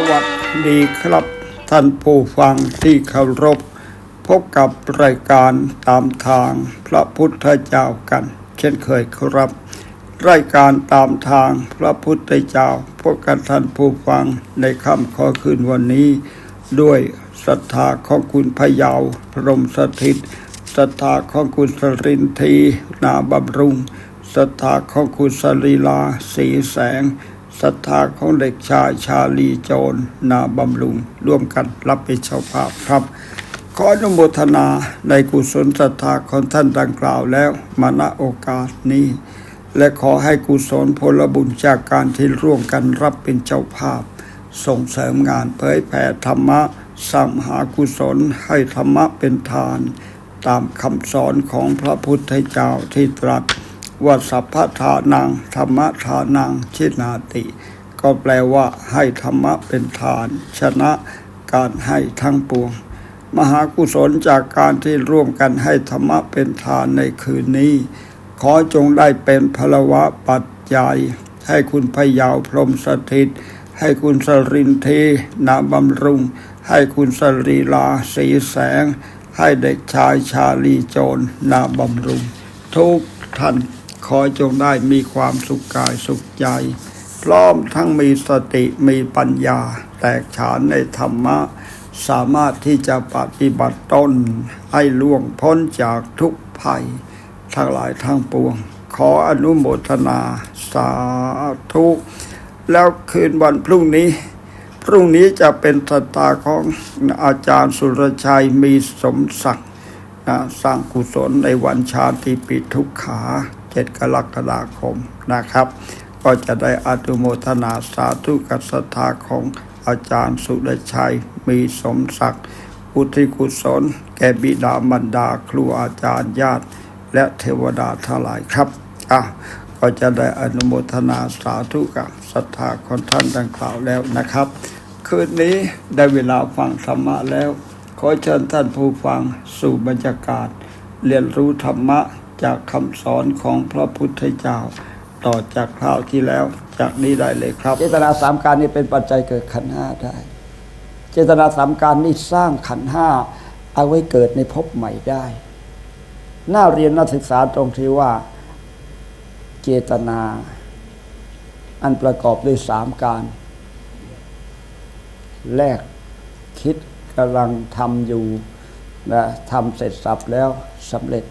สวัสดีครับ ท่านผู้ฟังที่เคารพ พบกับรายการตามทางพระพุทธเจ้ากัน เช่นเคยครับ รายการตามทางพระพุทธเจ้าพบกับท่านผู้ฟังในค่ำขอคืนวันนี้ ด้วยศรัทธาของคุณพยาวพรมสถิตศรัทธาของคุณสรินทีนาบำรุงศรัทธาของคุณสรีลาสีแสง ศรัทธาของเด็กชายชาลีโจรนาบำรุง ร่วมกันรับเป็นเจ้าภาพครับ ขออนุโมทนาในกุศลศรัทธาของท่านดังกล่าวแล้วมาณโอกาสนี้ และขอให้กุศลผลบุญจากการที่ร่วมกันรับเป็นเจ้าภาพ ส่งเสริมงานเผยแผ่ธรรมะสร้างมหากุศลให้ธรรมะเป็นทาน ตามคำสอนของพระพุทธเจ้าที่ตรัส ว่าสัพพทานังธรรมทานังชินาติ ก็แปลว่าให้ธรรมะเป็นทาน ชนะการให้ทั้งปวง มหากุศลจากการที่ร่วมกันให้ธรรมะเป็นทานในคืนนี้ ขอจงได้เป็นพลวะปัจจัย ให้คุณพยาวพรมสถิต ให้คุณสรินทีนาบำรุง ให้คุณสรีลาสีแสง ให้เด็กชายชาลีโจรนาบำรุง ทุกท่าน ขอจงได้มีความสุขกายสุขใจ พร้อมทั้งมีสติมีปัญญา แตกฉานในธรรมะ สามารถที่จะปฏิบัติตนให้ล่วงพ้นจากทุกภัย ทั้งหลายทั้งปวง ขออนุโมทนา สาธุ แล้วคืนวันพรุ่งนี้พรุ่งนี้จะเป็นสตาของอาจารย์สุรชัยมีสมศักดิ์สร้างกุศลในวันชาติปิทุกขา เจ็ดกรกฎาคมนะครับ ก็จะได้อนุโมทนาสาธุกับศรัทธาของอาจารย์สุรชัย มีสมศักดิ์อุทิกุศล แก่บิดามารดาครูอาจารย์ญาติ และเทวดาทั้งหลายครับอะก็จะได้อนุโมทนาสาธุกับศรัทธาของท่านดังกล่าวแล้วนะครับ คืนนี้ได้เวลาฟังธรรมะแล้ว ขอเชิญท่านผู้ฟังสู่บรรยากาศ เรียนรู้ธรรมะ จากคำสอนของพระพุทธเจ้า ต่อจากคราวที่แล้วจากนี้ได้เลยครับ เจตนาสามการนี้เป็นปัจจัยเกิดขันห้าได้ เจตนาสามการนี้สร้างขันห้าเอาไว้เกิดในภพใหม่ได้ น่าเรียนน่าศึกษาตรงที่ว่า เจตนา อันประกอบด้วยสามการ แรกคิดกำลังทำอยู่นะทำเสร็จสับแล้วสำเร็จ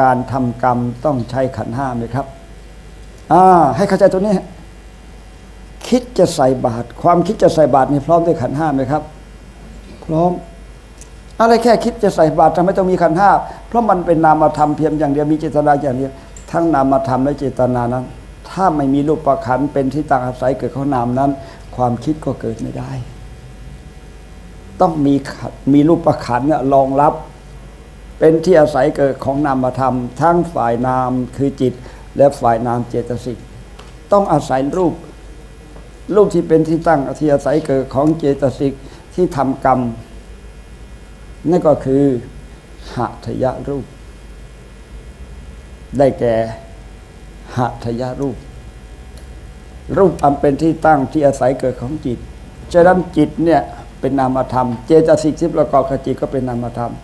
การทำกรรมต้องใช้ขันห้าไหมครับ อ่า ให้เข้าใจตัวนี้ คิดจะใส่บาตรความคิดจะใส่บาตรนี่พร้อมด้วยขันห้าไหมครับ พร้อม อะไรแค่คิดจะใส่บาตรทำไมต้องมีขันห้าเพราะมันเป็นนามธรรมเพียงอย่างเดียวมีเจตนาอย่างเดียวทั้งนามธรรมและเจตนานั้น ถ้าไม่มีรูปประขันเป็นที่ตั้งอาศัยเกิดเขานามนั้น ความคิดก็เกิดไม่ได้ ต้องมีมีรูปประขันเนี่ยรองรับ เป็นที่อาศัยเกิดของนามธรรม ทั้งฝ่ายนามคือจิต และฝ่ายนามเจตสิกต้องอาศัยรูป รูปที่เป็นที่ตั้งที่อาศัยเกิดของเจตสิกที่ทำกรรมนั่นก็คือหัตถยรูป ได้แก่หัตถยรูป รูปอันเป็นที่ตั้งที่อาศัยเกิดของจิตฉะนั้นจิตเนี่ยเป็นนามธรรม เจตสิกที่ประกอบกับจิตก็เป็นนามธรรม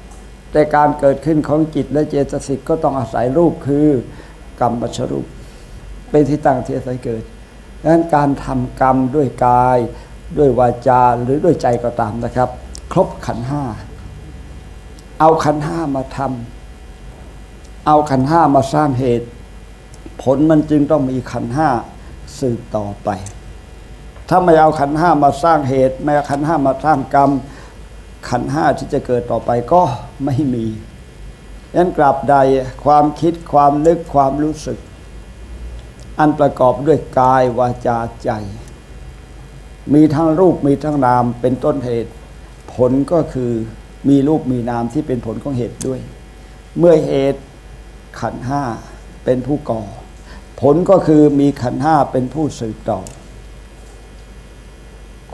แต่การเกิดขึ้นของจิตและเจตสิกก็ต้องอาศัยรูปคือกรรมบัชรูป เป็นที่ตั้งที่อาศัยเกิดดังนั้นการทำกรรมด้วยกาย ด้วยวาจาหรือด้วยใจก็ตามนะครับ ครบขันห้าเอาขันห้ามาทำเอาขันห้ามาสร้างเหตุ ผลมันจึงต้องมีขันห้าสืบต่อไป ถ้าไม่เอาขันห้ามาสร้างเหตุ ไม่เอาขันห้ามาสร้างกรรม ขันห้าที่จะเกิดต่อไปก็ไม่มียันกลับใดความคิดความนึกความรู้สึก อันประกอบด้วยกายวาจาใจ มีทั้งรูปมีทั้งนามเป็นต้นเหตุ ผลก็คือมีรูปมีนามที่เป็นผลของเหตุด้วย เมื่อเหตุขันห้าเป็นผู้ก่อ ผลก็คือมีขันห้าเป็นผู้สืบต่อ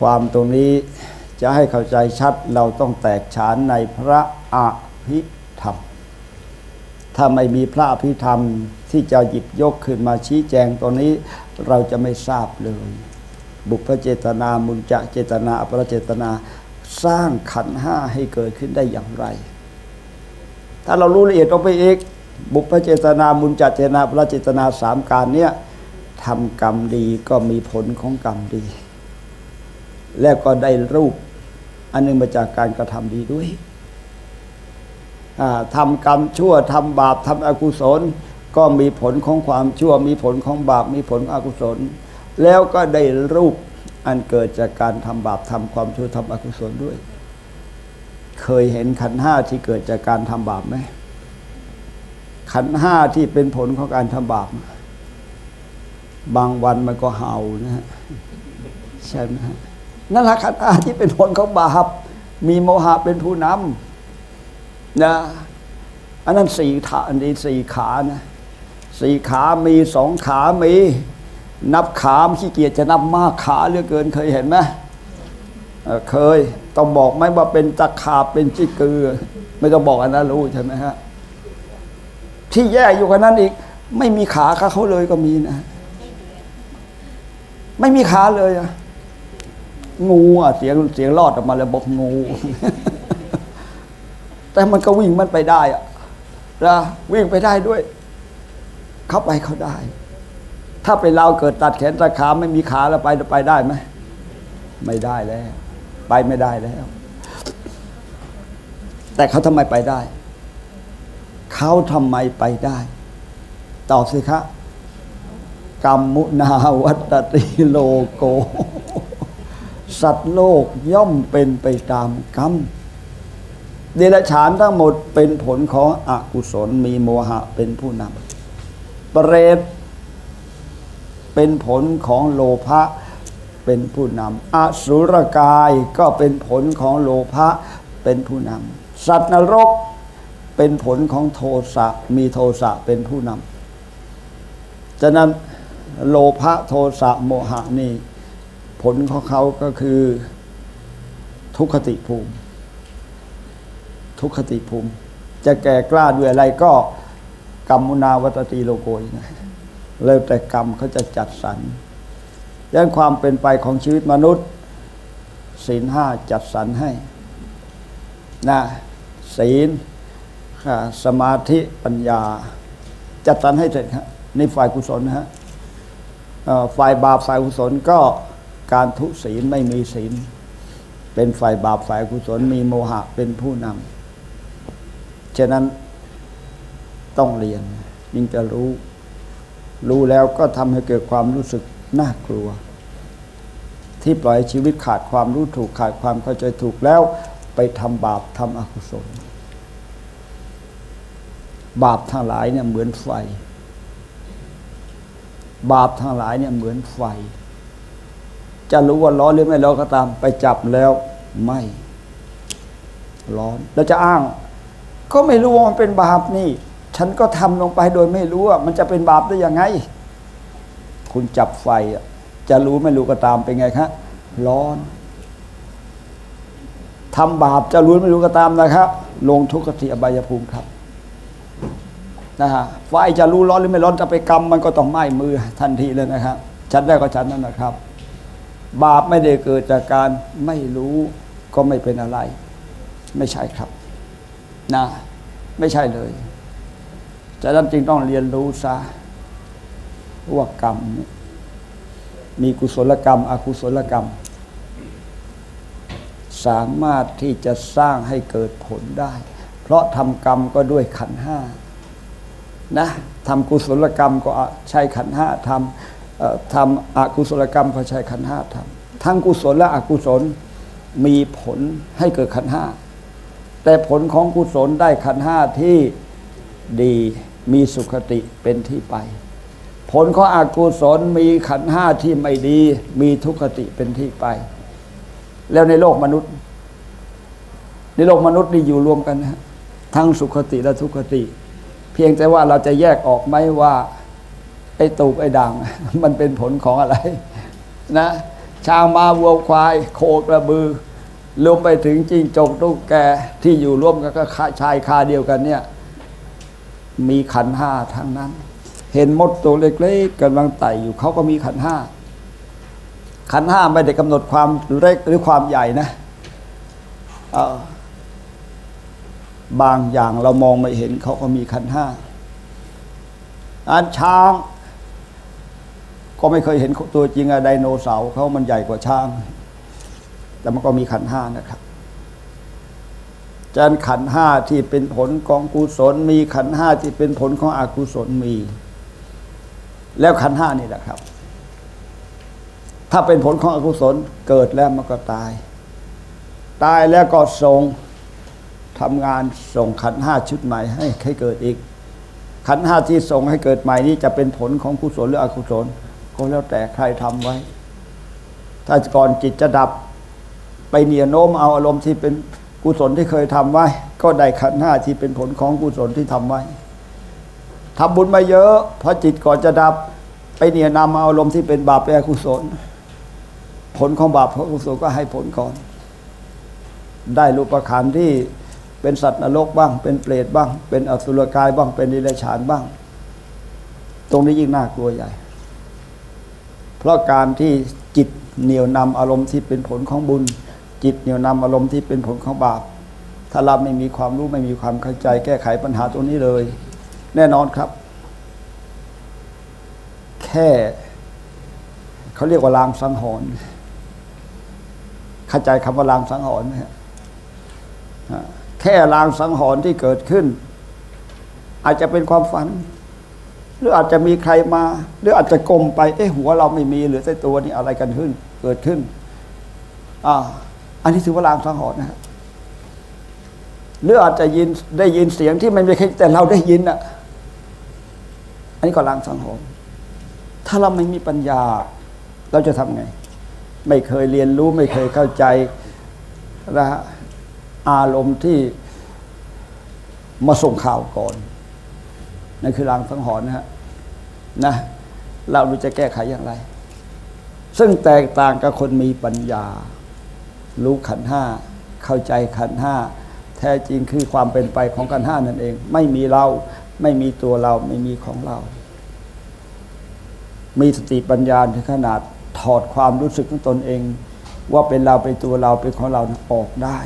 ความตรงนี้ จะให้เข้าใจชัดเราต้องแตกฉานในพระอภิธรรม ถ้าไม่มีพระอภิธรรมที่จะหยิบยกขึ้นมาชี้แจงตรงนี้เราจะไม่ทราบเลย บุพเจตนามุญจะเจตนาอปรเจตนาสร้างขันห้าให้เกิดขึ้นได้อย่างไร ถ้าเรารู้ละเอียดลงไปอีกบุพเจตนามุญจะเจตนาอปรเจตนาสามการเนี้ยทำกรรมดีก็มีผลของกรรมดี แล้วก็ได้รูป อันหนึงมาจากการกระทำดีด้วยอ่าทำกรรมชั่วทำบาปทำอกุศล ก็มีผลของความชั่ว มีผลของบาปมีผลของอกุศล แล้วก็ได้รูปอันเกิดจากการทำบาปทำความชั่วทำอกุศลด้วย เคยเห็นขันห้าที่เกิดจากการทำบาปไหมขันห้าที่เป็นผลของการทำบาปบางวันมันก็เห่านะฮะใช่ไหมฮะ นั่นละขันธ์ห้าที่เป็นผลของบาปมีโมหะเป็นผู้นำนะอันนั้นสี่ขาอันนี้สี่ขานะสี่ขามีสองขามี นับขามขี้เกียจจะนับมากขาเหลือเกินเคยเห็นไหมเเคยต้องบอกไหมว่าเป็นตะขาบเป็นจิกือ ไม่ต้องบอกอันนั้นรู้ใช่ไหมฮะที่แย่อยู่กันนั้นอีก ไม่มีขาเขาเลยก็มีนะ ไม่มีขาเลยอะ งูอะเสียงเสียงรอดออกมาแล้วบอกงู แต่มันก็วิ่งมันไปได้อะนะวิ่งไปได้ด้วย เข้าไปเขาได้ ถ้าเป็นเราเกิดตัดแขนตัดขาไม่มีขาแล้วไปจะไปได้ไหมไม่ได้แล้ว ไปไม่ได้แล้ว แต่เขาทำไมไปได้ เขาทำไมไปได้ตอบสิครับกรรมมุนาวัตติโลโก สัตว์โลกย่อมเป็นไปตามกรรม เดรัจฉานทั้งหมดเป็นผลของอกุศลมีโมหะเป็นผู้นำเปรตเป็นผลของโลภะเป็นผู้นำอสุรกายก็เป็นผลของโลภะเป็นผู้นำสัตว์นรกเป็นผลของโทสะมีโทสะเป็นผู้นำฉะนั้นโลภะโทสะโมหะนี่ ผลของเขาก็คือทุกขติภูมิ ทุกขติภูมิ จะแก่กล้าด้วยอะไรก็กรรมุนาวัตติโลโกยนะแล้วแต่กรรมเขาจะจัดสรรดังนั้นความเป็นไปของชีวิตมนุษย์ศีลห้าจัดสรรให้นะศีลสมาธิปัญญา จัดสรรให้เสร็จครับนี่ฝ่ายกุศลนะฮะฝ่ายบาปฝ่ายกุศลก็ การทุศีลไม่มีศีล เป็นฝ่ายบาปฝ่ายกุศลมีโมหะเป็นผู้นำฉะนั้นต้องเรียนยิ่งจะรู้ รู้แล้วก็ทำให้เกิดความรู้สึกน่ากลัว ที่ปล่อยชีวิตขาดความรู้ถูกขาดความเข้าใจถูกแล้ว ไปทำบาปทำอกุศล บาปทั้งหลายเนี่ยเหมือนไฟ บาปทั้งหลายเนี่ยเหมือนไฟ จะรู้ว่าร้อนหรือไม่ร้อนก็ตาม ไปจับแล้วไม่ ร้อนแล้วจะอ้าง ก็ไม่รู้ว่ามันเป็นบาปนี่ ฉันก็ทำลงไปโดยไม่รู้ว่ามันจะเป็นบาปได้ยังไง คุณจับไฟจะรู้ไม่รู้ก็ตามเป็นไงครับร้อนทำบาปจะรู้ไม่รู้ก็ตามนะครับ ลงทุกขติอบายภูมิครับนะฮะไฟจะรู้ร้อนหรือไม่ร้อนจะไปกรรมมันก็ต้องไหม้มือทันทีเลยนะครับ ฉันได้ก็ฉันนั่นนะครับ บาปไม่ได้เกิดจากการไม่รู้ก็ไม่เป็นอะไร ไม่ใช่ครับนะไม่ใช่เลยฉะนั้นจึงต้องเรียนรู้ซะว่ากรรม มีกุศลกรรม อกุศลกรรม สามารถที่จะสร้างให้เกิดผลได้ เพราะทำกรรมก็ด้วยขันห้านะทำกุศลกรรมก็ใช้ขันห้าทำอ่อทำอกุศลกรรมก็ใช้ขันห้าทำ ทั้งกุศลและอกุศลมีผลให้เกิดขันห้าแต่ผลของกุศลได้ขันห้าที่ดีมีสุขติเป็นที่ไป ผลของอกุศลมีขันห้าที่ไม่ดี มีทุกขติเป็นที่ไป แล้วในโลกมนุษย์ ในโลกมนุษย์นี่อยู่รวมกันนะฮะทั้งสุขติและทุกขติ เพียงแต่ว่าเราจะแยกออกไหมว่า ไอ้ตูบไอ้ด่างมันเป็นผลของอะไร นะ ช้างมาวัวควาย โคกระบือรวมไปถึงจิ้งจกตุ๊กแกที่อยู่ร่วมกันก็ชายคาเดียวกันเนี่ย มีขันห้าทั้งนั้น เห็นมดตัวเล็กๆกำลังไต่อยู่เขาก็มีขันห้าขันห้าไม่ได้กำหนดความเล็กหรือความใหญ่นะบางอย่างเรามองไม่เห็นเขาก็มีขันห้าอันช้าง ก็ไม่เคยเห็นตัวจริงอะไดโนเสาร์เขามันใหญ่กว่าช้าง แต่มันก็มีขันห้านะครับจันขันห้าที่เป็นผลของกุศลมีขันห้าที่เป็นผลของอกุศลมี แล้วขันห้านี่แหละครับ ถ้าเป็นผลของอกุศลเกิดแล้วมันก็ตาย ตายแล้วก็ส่งทำงานส่งขันห้าชุดใหม่ให้ให้เกิดอีก ขันห้าที่ส่งให้เกิดใหม่นี้จะเป็นผลของกุศลหรืออกุศล ก็แล้วแต่ใครทำไว้ ถ้าก่อนจิตจะดับไปเหนียโน้มเอาอารมณ์ที่เป็นกุศลที่เคยทำไว้ ก็ได้ขันธ์ห้าที่เป็นผลของกุศลที่ทำไว้ทำบุญมาเยอะพอจิตก่อนจะดับ ไปเหนี่ยนำเอาอารมณ์ที่เป็นบาปเป็นอกุศล ผลของบาปของกุศลก็ให้ผลก่อน ได้รูปขันธ์ที่เป็นสัตว์นรกบ้าง เป็นเปรตบ้าง เป็นอสุรกายบ้างเป็นนิรชานบ้าง ตรงนี้ยิ่งน่ากลัวใหญ่ เพราะการที่จิตเหนี่ยวนำอารมณ์ที่เป็นผลของบุญ จิตเหนี่ยวนำอารมณ์ที่เป็นผลของบาป ถ้าเราไม่มีความรู้ไม่มีความเข้าใจ แก้ไขปัญหาตรงนี้เลย แน่นอนครับ แค่เขาเรียกว่าลางสังหรณ์เข้าใจคำว่าลางสังหรณ์ไหมฮะแค่ลางสังหรณ์ที่เกิดขึ้น อาจจะเป็นความฝัน รืออาจจะมีใครมา หรืออาจจะกลมไป เอ๊ะหัวเราไม่มีเหลือแต่ตัวนี่อะไรกันขึ้น เกิดขึ้นอ่าอันนี้ถือว่าลางสังหรณ์นะครับหรืออาจจะยินได้ยินเสียงที่มันไม่มีใครแต่เราได้ยินอะ อันนี้ก็ลางสังหรณ์ถ้าเราไม่มีปัญญา เราจะทำไง ไม่เคยเรียนรู้ไม่เคยเข้าใจนะฮะอารมณ์ที่มาส่งข่าวก่อนนั่นคือลางสังหรณ์นะฮะ นะเรารู้จะแก้ไขอย่างไร ซึ่งแตกต่างกับคนมีปัญญา รู้ขันห้าเข้าใจขันห้าแท้จริงคือความเป็นไปของขันห้านั่นเอง ไม่มีเราไม่มีตัวเราไม่มีของเรา มีสติปัญญาถึงขนาดถอดความรู้สึกของตนเอง ว่าเป็นเราเป็นตัวเราเป็นของเราออกได้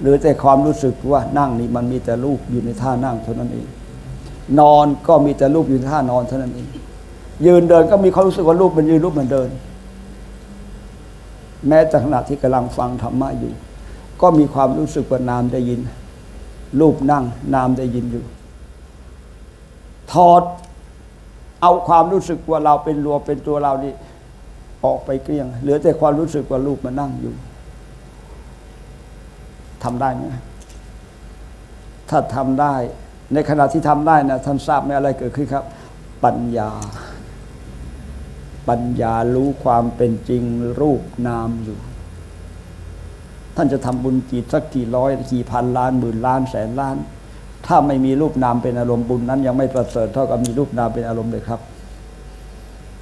หรือแต่ความรู้สึกว่านั่งนี่มันมีแต่รูปอยู่ในท่านั่งเท่านั้นเอง นอนก็มีแต่รูปอยู่ท่านอนเท่านั้นเองยืนเดินก็มีความรู้สึกว่ารูปมันยืนรูปมันเดิน แม้แต่ขณะที่กำลังฟังธรรมะอยู่ ก็มีความรู้สึกว่านามได้ยิน รูปนั่งนามได้ยินอยู่ ถอดเอาความรู้สึกว่าเราเป็นรัวเป็นตัวเรานี่ออกไปเกลี้ยง เหลือแต่ความรู้สึกว่ารูปมันนั่งอยู่ทำได้ไหมถ้าทำได้ ในขณะที่ทำได้นะท่านทราบไหมอะไรเกิดขึ้นครับ ปัญญา ปัญญารู้ความเป็นจริงรูปนามอยู่ ท่านจะทำบุญกี่สักกี่ร้อยกี่พันล้านหมื่นล้านแสนล้าน ถ้าไม่มีรูปนามเป็นอารมณ์บุญนั้น ยังไม่ประเสริฐเท่ากับมีรูปนามเป็นอารมณ์เลยครับ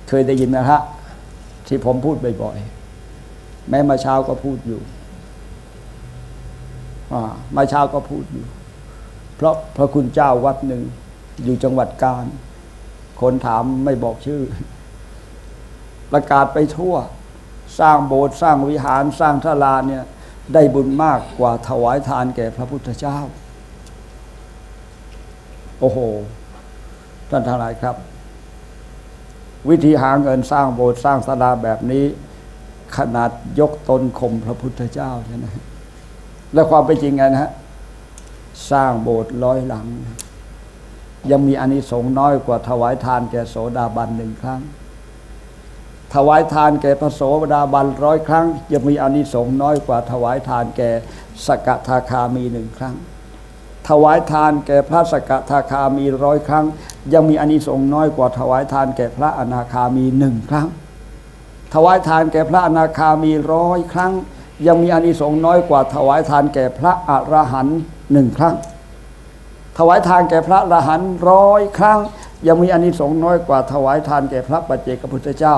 เคยได้ยินนะฮะที่ผมพูดบ่อยๆแม้มาเช้าก็พูดอยู่มาเช้าก็พูดอยู่ ราะพระคุณเจ้าวัดหนึ่ง อยู่จังหวัดกาญคนถามไม่บอกชื่อ ประกาศไปทั่ว สร้างโบสถ์สร้างวิหารสร้างทลาเนี่ยได้บุญมากกว่าถวายทานแก่พระพุทธเจ้า โอ้โห ท่านทั้งหลายครับ วิธีหาเงินสร้างโบสถ์สร้างศาลาแบบนี้ ขนาดยกตนข่มพระพุทธเจ้าใช่ไหมและความเป็นจริงไงนะฮะ สร้างโบสถ์ร้อยหลัง ยังมีอานิสงส์น้อยกว่าถวายทานแก่โสดาบันหนึ่งครั้ง ถวายทานแก่พระโสดาบันร้อยครั้ง ยังมีอานิสงส์น้อยกว่าถวายทานแก่สกทาคามีหนึ่งครั้ง ถวายทานแก่พระสกทาคามีร้อยครั้ง ยังมีอานิสงส์น้อยกว่าถวายทานแก่พระอนาคามีหนึ่งครั้ง ถวายทานแก่พระอนาคามีร้อยครั้ง ยังมีอานิสงส์น้อยกว่าถวายทานแก่พระอรหันต์หนึ่งครั้ง ถวายทานแก่พระอรหันต์ร้อยครั้ง ยังมีอานิสงส์น้อยกว่าถวายทานแก่พระปัจเจกพุทธเจ้า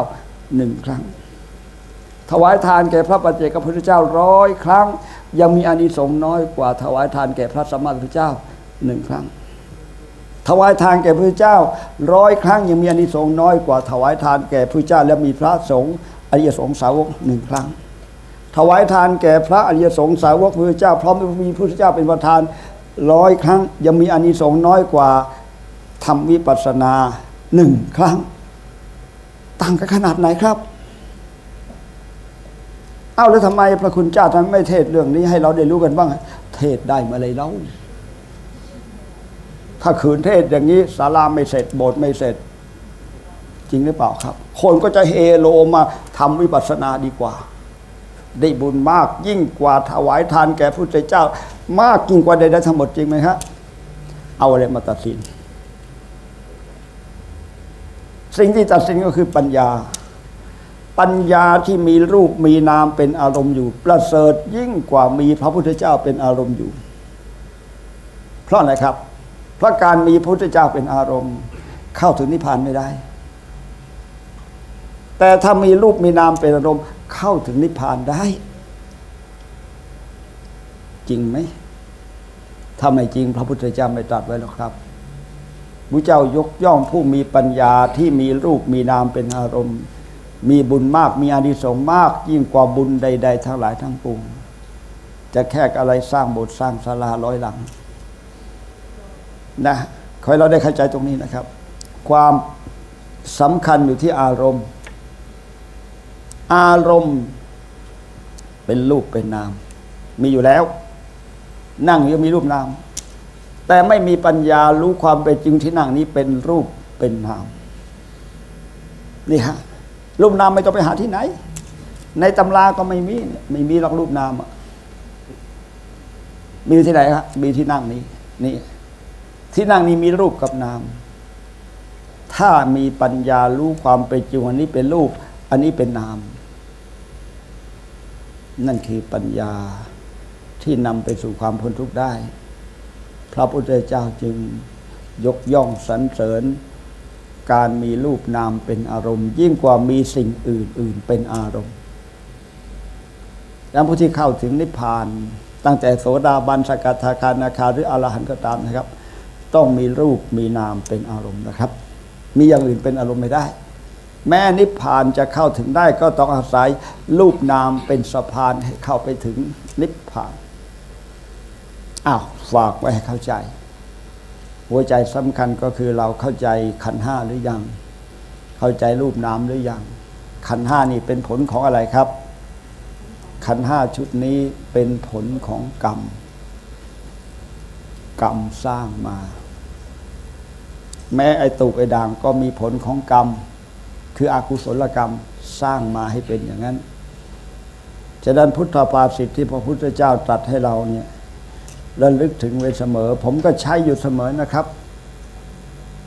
หนึ่งครั้ง ถวายทานแก่พระปัจเจกพุทธเจ้าร้อยครั้ง ยังมีอานิสงส์น้อยกว่าถวายทานแก่พระสัมมาสัมพุทธเจ้าหนึ่งครั้ง ถวายทานแก่พระเจ้าร้อยครั้ง ยังมีอานิสงส์น้อยกว่าถวายทานแก่พระเจ้าและมีพระสงฆ์อริยสงฆ์สาวกหนึ่งครั้ง ถวายทานแก่พระอริยสงฆ์สาวกพระพุทธเจ้า พร้อมมีพระพุทธเจ้าเป็นประธานร้อยครั้ง ยังมีอานิสงส์น้อยกว่าทำวิปัสสนาหนึ่งครั้ง ต่างกันขนาดไหนครับเอ้าแล้วทำไมพระคุณเจ้าทำไมไม่เทศเรื่องนี้ให้เราได้รู้กันบ้าง เทศได้มาเลยเล่าถ้าขืนเทศอย่างนี้ศาลาไม่เสร็จโบสถ์ไม่เสร็จ จริงหรือเปล่าครับ คนก็จะเฮโลมาทำวิปัสสนาดีกว่า ได้บุญมาก ยิ่งกว่าถวายทานแก่พระพุทธเจ้า มากยิ่งกว่าใดๆทั้งหมดจริงไหมครับเอาอะไรมาตัดสิน สิ่งที่ตัดสินก็คือปัญญา ปัญญาที่มีรูปมีนามเป็นอารมณ์อยู่ ประเสริฐยิ่งกว่ามีพระพุทธเจ้าเป็นอารมณ์อยู่ เพราะอะไรครับ เพราะการมีพระพุทธเจ้าเป็นอารมณ์ เข้าถึงนิพพานไม่ได้ แต่ถ้ามีรูปมีนามเป็นอารมณ์เข้าถึงนิพพานได้ จริงไหมถ้าไม่จริงพระพุทธเจ้าไม่ตรัสไว้หรอกครับพระเจ้ายกย่องผู้มีปัญญาที่มีรูปมีนามเป็นอารมณ์ มีบุญมากมีอานิสงส์มาก ยิ่งกว่าบุญใด ๆ ทั้งหลายทั้งปวงจะแค่อะไรสร้างโบสถ์สร้างศาลาร้อยหลังนะขอให้เราได้เข้าใจตรงนี้นะครับ ความสำคัญอยู่ที่อารมณ์ อารมณ์ เป็นรูปเป็นนาม มีอยู่แล้ว นั่งยังมีรูปนาม แต่ไม่มีปัญญารู้ความเป็นจริงที่นั่งนี้เป็นรูปเป็นนามนี่ฮะรูปนามไม่ต้องไปหาที่ไหน ในตำราก็ไม่มีไม่มีหรอกรูปนามมีที่ไหนครับมีที่นั่งนี้นี่ที่นั่งนี้มีรูปกับนาม ถ้ามีปัญญารู้ความเป็นจริงอันนี้เป็นรูป อันนี้เป็นนาม นั่นคือปัญญาที่นำไปสู่ความพ้นทุกข์ได้ พระพุทธเจ้าจึงยกย่องสรรเสริญ การมีรูปนามเป็นอารมณ์ ยิ่งกว่ามีสิ่งอื่นๆเป็นอารมณ์แล้วผู้ที่เข้าถึงนิพพาน ตั้งแต่โสดาบันสกทาคานาคาหรืออรหันต์ก็ตามนะครับ ต้องมีรูปมีนามเป็นอารมณ์นะครับ มีอย่างอื่นเป็นอารมณ์ไม่ได้ แม้นิพพานจะเข้าถึงได้ก็ต้องอาศัยรูปนามเป็นสะพานให้เข้าไปถึงนิพพานอ้าวฝากไว้ให้เข้าใจ หัวใจสำคัญก็คือเราเข้าใจขันห้าหรือยัง เข้าใจรูปนามหรือยัง ขันห้านี่เป็นผลของอะไรครับ ขันห้าชุดนี้เป็นผลของกรรม กรรมสร้างมา แม้ไอตุกไอด่างก็มีผลของกรรม คืออกุศลกรรมสร้างมาให้เป็นอย่างนั้นฉะนั้นพุทธภาษิตที่พระพุทธเจ้าตรัสให้เราเนี่ยระลึกถึงไว้เสมอ ผมก็ใช้อยู่เสมอนะครับ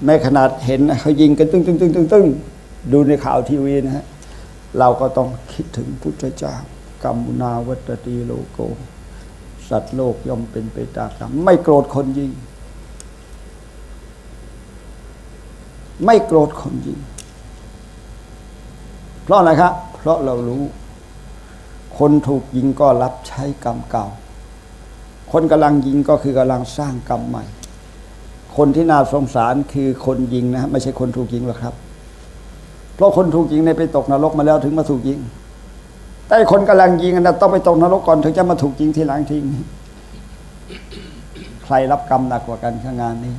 แม้ขนาดเห็นเขายิงกันตึ้งตึ้งตึ้งตึ้งตึ้งดูในข่าวทีวีนะฮะเราก็ต้องคิดถึงพุทธเจ้ากรรมุนาวัตตีโลโก สัตว์โลกย่อมเป็นไปตามกรรมไม่โกรธคนยิง ไม่โกรธคนยิง เพราะอะไรครับ เพราะเรารู้ คนถูกยิงก็รับใช้กรรมเก่า คนกำลังยิงก็คือกำลังสร้างกรรมใหม่ คนที่น่าสงสารคือคนยิงนะ ไม่ใช่คนถูกยิงหรอกครับ เพราะคนถูกยิงในยไปตกนรกมาแล้วถึงมาถูกยิง แต่คนกำลังยิงนะต้องไปตกนรกก่อนถึงจะมาถูกยิงทีหลังทิ้งใครรับกรรมหนักกว่ากันข้างงานนี้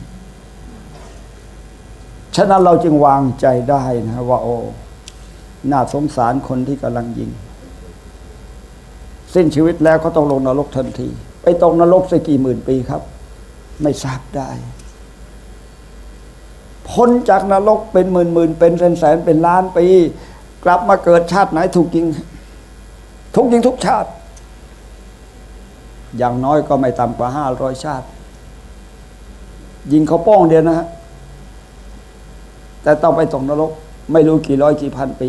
ฉะนั้นเราจึงวางใจได้นะว่าโอ้ น่าสงสารคนที่กำลังยิง สิ้นชีวิตแล้วเขาต้องลงนรกทันที ไปตกนรกสักกี่หมื่นปีครับ ไม่ทราบได้ พ้นจากนรกเป็นหมื่นหมื่นเป็นแสนแสนเป็นล้านปี กลับมาเกิดชาติไหนถูกยิงทุกยิงทุกชาติ อย่างน้อยก็ไม่ต่ำกว่าห้าร้อยชาติ ยิงเขาป้องเดียวนะฮะแต่ต้องไปตกนรก ไม่รู้กี่ร้อยกี่พันปี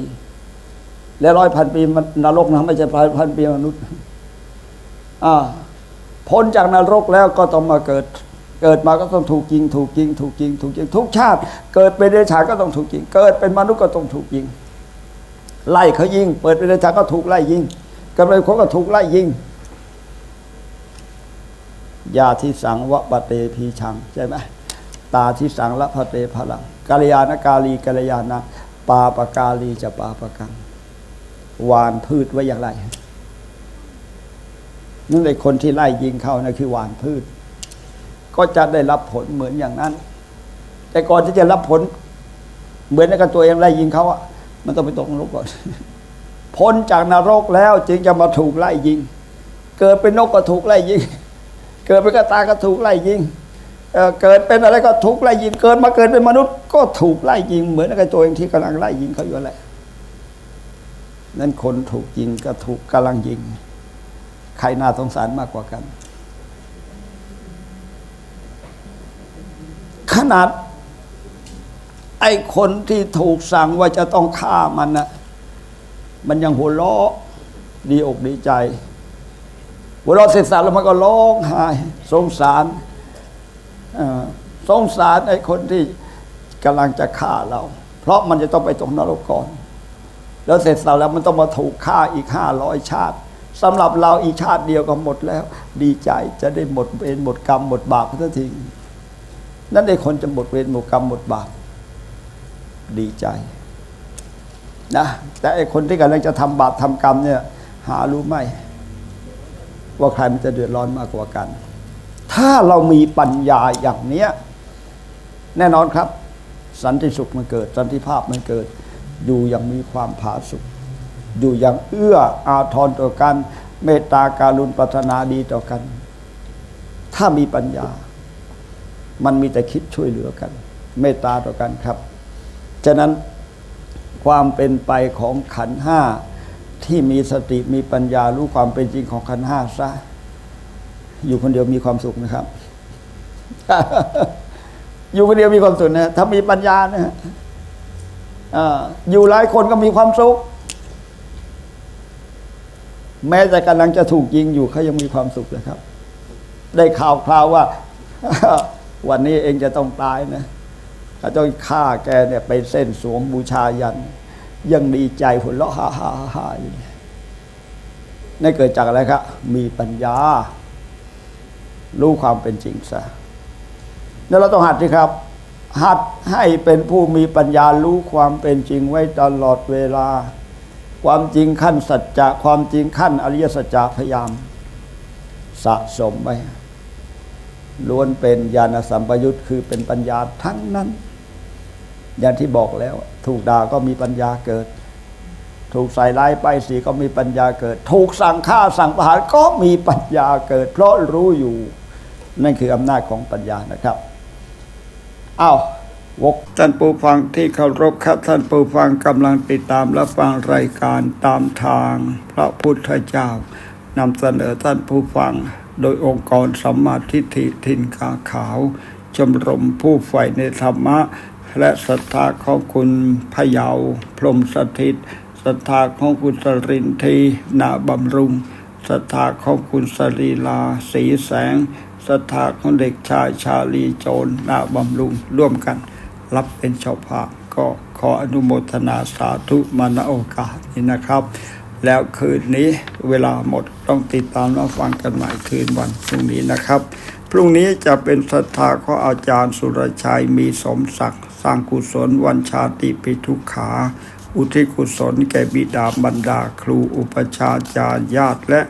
และร้อยพันปีมันนรกนะไม่ใช่พันพันปีมนุษย์อ่าพ้นจากนรกแล้วก็ต้องมาเกิด เกิดมาก็ต้องถูกยิง ถูกยิง ถูกยิง ถูกยิงทุกชาติ เกิดเป็นเดรัจฉาก็ต้องถูกยิง เกิดเป็นมนุษย์ก็ต้องถูกยิง ไล่เขายิง เปิดเป็นเดรัจฉาก็ถูกไล่ยิงกำไรคนก็ถูกไล่ยิงยาที่สังวะปะเตพีชังใช่ไหมตาที่สังละพะเตพลังกาลยานกาลีกาลยานะ ปาปกาลีจะปาปกังหวานพืชไว้อย่างไรนั่นเลยคนที่ไล่ยิงเขานะคือหวานพืช ก็จะได้รับผลเหมือนอย่างนั้น แต่ก่อนที่จะรับผล เหมือนกับตัวเองไล่ยิงเขาอะมันต้องไปตกนรกก่อน พ้นจากนรกแล้วจึงจะมาถูกไล่ยิง เกิดเป็นนกก็ถูกไล่ยิง เกิดเป็นกระตาก็ถูกไล่ยิง เเกิดเป็นอะไรก็ถูกไล่ยิงเกิดมาเกิดเป็นมนุษย์ ก็ถูกไล่ยิงเหมือนกับตัวเองที่กำลังไล่ยิงเขาอยู่แหละนั่นคนถูกยิงก็ถูกกำลังยิง ใครน่าสงสารมากกว่ากัน ขนาด ไอ้คนที่ถูกสั่งว่าจะต้องฆ่ามันนะมันยังหัวเราะดีอกดีใจ หัวเราะเสร็จสับแล้วมันก็ร้องไห้สงสาร สงสารไอ้คนที่กำลังจะฆ่าเรา เพราะมันจะต้องไปตกนรกก่อน แล้วเสร็จสับแล้วมันต้องมาถูกฆ่าอีกห้าร้อยชาติสำหรับเราอีกชาติเดียวก็หมดแล้ว ดีใจจะได้หมดเวรหมดกรรมหมดบาปทันทีนั่นไอ้คนจะหมดเวรหมดกรรมหมดบาปดีใจนะแต่ไอ้คนที่กำลังจะทำบาปทำกรรมเนี่ย หารู้ไหมว่าใครมันจะเดือดร้อนมากกว่ากัน ถ้าเรามีปัญญาอย่างเนี้ย แน่นอนครับ สันติสุขมันเกิด สันติภาพมันเกิด อยู่อย่างมีความผาสุกอยู่อย่างเอื้ออาทรต่อกัน เมตตาการุณปรารถนาดีต่อกัน ถ้ามีปัญญา มันมีแต่คิดช่วยเหลือกัน เมตตาต่อกันครับ ฉะนั้นความเป็นไปของขันห้าที่มีสติมีปัญญารู้ความเป็นจริงของขันห้าซะ อยู่คนเดียวมีความสุขนะครับ อยู่คนเดียวมีความสุขนะถ้ามีปัญญานะฮะอ่าอยู่หลายคนก็มีความสุข แม้แต่กำลังจะถูกยิงอยู่เขายังมีความสุขเลยครับ ได้ข่าวคราวว่า วันนี้เองจะต้องตายนะเขาต้องฆ่าแกเนี่ยไปเส้นสวมบูชายัน ยังดีใจหัวเราะฮ่าฮ่าฮ่าฮ่าอยู่นี่เกิดจากอะไรครับ มีปัญญา รู้ความเป็นจริงซะแล้วเราต้องหัดสิครับ หัดให้เป็นผู้มีปัญญารู้ความเป็นจริงไว้ตลอดเวลา ความจริงขั้นสัจจะความจริงขั้นอริยสัจจะพยายาม สะสมไว้ล้วนเป็นญาณสัมปยุตคือเป็นปัญญาทั้งนั้น อย่างที่บอกแล้ว ถูกด่าก็มีปัญญาเกิด ถูกใส่ร้ายป้ายสีก็มีปัญญาเกิด ถูกสั่งฆ่าสั่งประหารก็มีปัญญาเกิด เพราะรู้อยู่ นั่นคืออำนาจของปัญญานะครับอ้าววกท่านผู้ฟังที่เคารพครับท่านผู้ฟังกำลังติดตามและฟังรายการตามทางพระพุทธเจ้านำเสนอท่านผู้ฟัง โดยองค์กรสัมมาทิฏฐิทินกาขาว ชมรมผู้ใฝ่ในธรรมะ และศรัทธาของคุณพยาพรมสถิตศรัทธาของคุณสรินทีนาบำรุงศรัทธาของคุณสรีลา สีแสง ศรัทธาของเด็กชายชาลีโจรนาบำรุงร่วมกัน รับเป็นเจ้าภาก็ขออนุโมทนาสาธุมาณโอกาสนี้นะครับ แล้วคืนนี้เวลาหมดต้องติดตามรับฟังกันใหม่คืนวันพรุ่งนี้นะครับ พรุ่งนี้จะเป็นศรัทธาของอาจารย์สุรชัยมีสมศักดิ์สร้างกุศลวันชาติปิทุกขาอุทิศกุศลแก่บิดาบรรดาครูอุปชาจารย์ญาติและ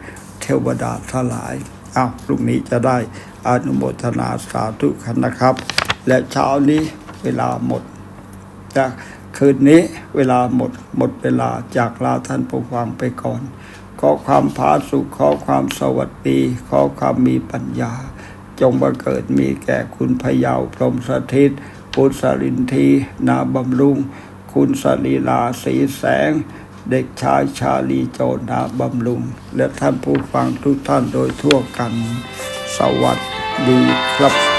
เทวดาทั้งหลาย อ้าวพรุ่งนี้จะได้อนุโมทนาสาธุกันนะครับ และเช้านี้เวลาหมดจากคืนนี้เวลาหมดหมดเวลาจากลาท่านผู้ฟังไปก่อน ขอความผาสุขขอความสวัสดี ขอความมีปัญญา จงบังเกิดมีแก่คุณพยาพรมสถิตคุณสรินทีนาบำรุง คุณสรีลาสีแสง เด็กชายชาลีโจนาบำรุง และท่านผู้ฟังทุกท่านโดยทั่วกัน สวัสดีครับ